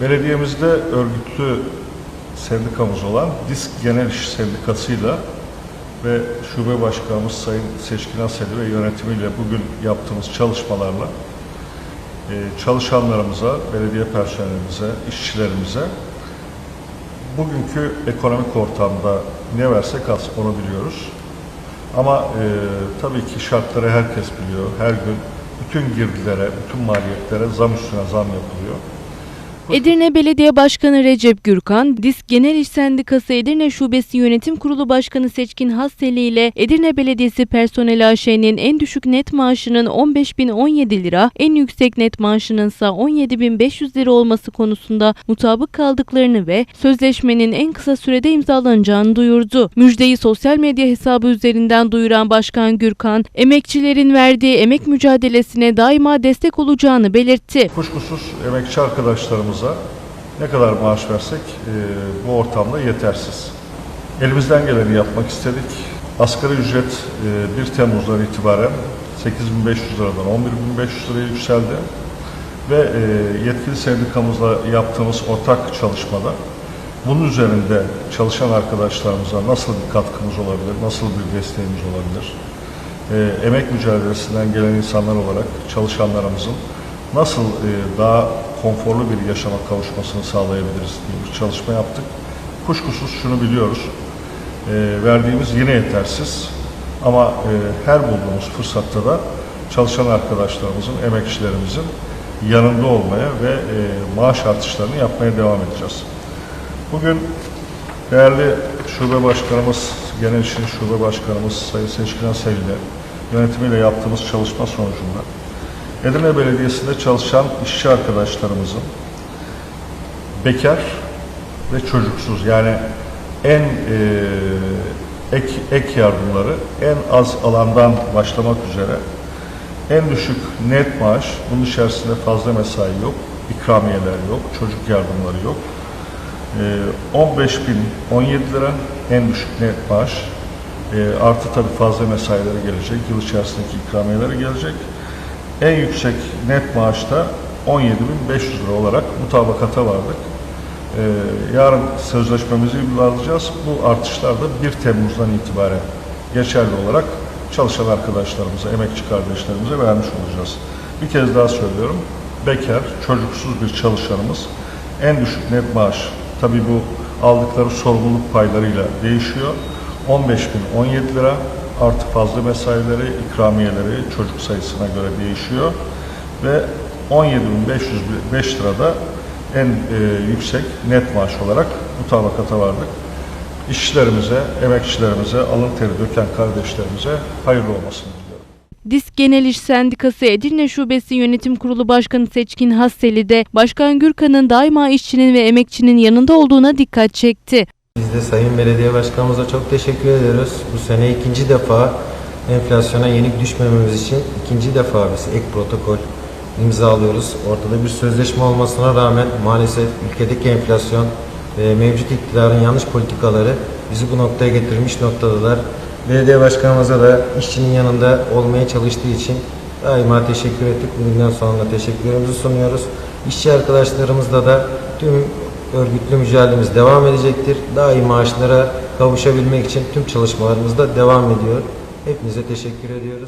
Belediyemizde örgütlü sendikamız olan DİSK Genel İş Sendikası'yla ve Şube Başkanımız Sayın Seçkin Aseli ve yönetimiyle bugün yaptığımız çalışmalarla e, çalışanlarımıza, belediye personelimize, işçilerimize bugünkü ekonomik ortamda ne versek az onu biliyoruz. Ama e, tabii ki şartları herkes biliyor. Her gün bütün girdilere, bütün maliyetlere zam üstüne zam yapılıyor. Edirne Belediye Başkanı Recep Gürkan, DİSK Genel İş Sendikası Edirne Şubesi Yönetim Kurulu Başkanı Seçkin Hasseli ile Edirne Belediyesi Personeli AŞ'nin en düşük net maaşının 15.017 lira, en yüksek net maaşının ise 17.500 lira olması konusunda mutabık kaldıklarını ve sözleşmenin en kısa sürede imzalanacağını duyurdu. Müjdeyi sosyal medya hesabı üzerinden duyuran Başkan Gürkan, emekçilerin verdiği emek mücadelesine daima destek olacağını belirtti. Kuşkusuz emekçi arkadaşlarımıza ne kadar maaş versek e, bu ortamda yetersiz. Elimizden geleni yapmak istedik. Asgari ücret e, 1 Temmuz'dan itibaren 8500 liradan 11.500 liraya yükseldi. Ve e, yetkili sendikamızla yaptığımız ortak çalışmada bunun üzerinde çalışan arkadaşlarımıza nasıl bir katkımız olabilir, nasıl bir desteğimiz olabilir, e, emek mücadelesinden gelen insanlar olarak çalışanlarımızın nasıl e, daha konforlu bir yaşama kavuşmasını sağlayabiliriz diye bir çalışma yaptık. Kuşkusuz şunu biliyoruz, e, verdiğimiz yine yetersiz ama e, her bulduğumuz fırsatta da çalışan arkadaşlarımızın, emekçilerimizin yanında olmaya ve e, maaş artışlarını yapmaya devam edeceğiz. Bugün değerli şube başkanımız, genel işin şube başkanımız Sayın Seçkin Asel ile yönetimiyle yaptığımız çalışma sonucunda Edirne Belediyesi'nde çalışan işçi arkadaşlarımızın bekar ve çocuksuz yani en e, ek, ek yardımları en az alandan başlamak üzere en düşük net maaş, bunun içerisinde fazla mesai yok, ikramiyeler yok, çocuk yardımları yok. Ee, 15.017 lira en düşük net maaş. Ee, artı tabii fazla mesaileri gelecek, yıl içerisindeki ikramiyeleri gelecek. En yüksek net maaşta 17.500 lira olarak mutabakata vardık. Ee, yarın sözleşmemizi imzalayacağız. Bu artışlar da 1 Temmuz'dan itibaren geçerli olarak çalışan arkadaşlarımıza, emekçi kardeşlerimize vermiş olacağız. Bir kez daha söylüyorum. Bekar, çocuksuz bir çalışanımız en düşük net maaş, tabii bu aldıkları sorumluluk paylarıyla değişiyor. 15.017 lira artı fazla mesaileri, ikramiyeleri çocuk sayısına göre değişiyor. Ve 17.505 lirada en e, yüksek net maaş olarak mutabakata vardık. İşçilerimize, emekçilerimize, alın teri döken kardeşlerimize hayırlı olmasını diliyorum. DİSK Genel İş Sendikası Edirne Şubesi Yönetim Kurulu Başkanı Seçkin Hasseli de Başkan Gürkan'ın daima işçinin ve emekçinin yanında olduğuna dikkat çekti. Biz de Sayın Belediye Başkanımıza çok teşekkür ediyoruz. Bu sene ikinci defa enflasyona yenik düşmememiz için ikinci defa biz ek protokol imzalıyoruz. Ortada bir sözleşme olmasına rağmen maalesef ülkedeki enflasyon ve mevcut iktidarın yanlış politikaları bizi bu noktaya getirmiş noktadalar. Belediye Başkanımıza da işçinin yanında olmaya çalıştığı için daima teşekkür ettik. Bugünden sonra teşekkürlerimizi sunuyoruz. İşçi arkadaşlarımızla da tüm örgütlü mücadelemiz devam edecektir. Daha iyi maaşlara kavuşabilmek için tüm çalışmalarımız da devam ediyor. Hepinize teşekkür ediyoruz.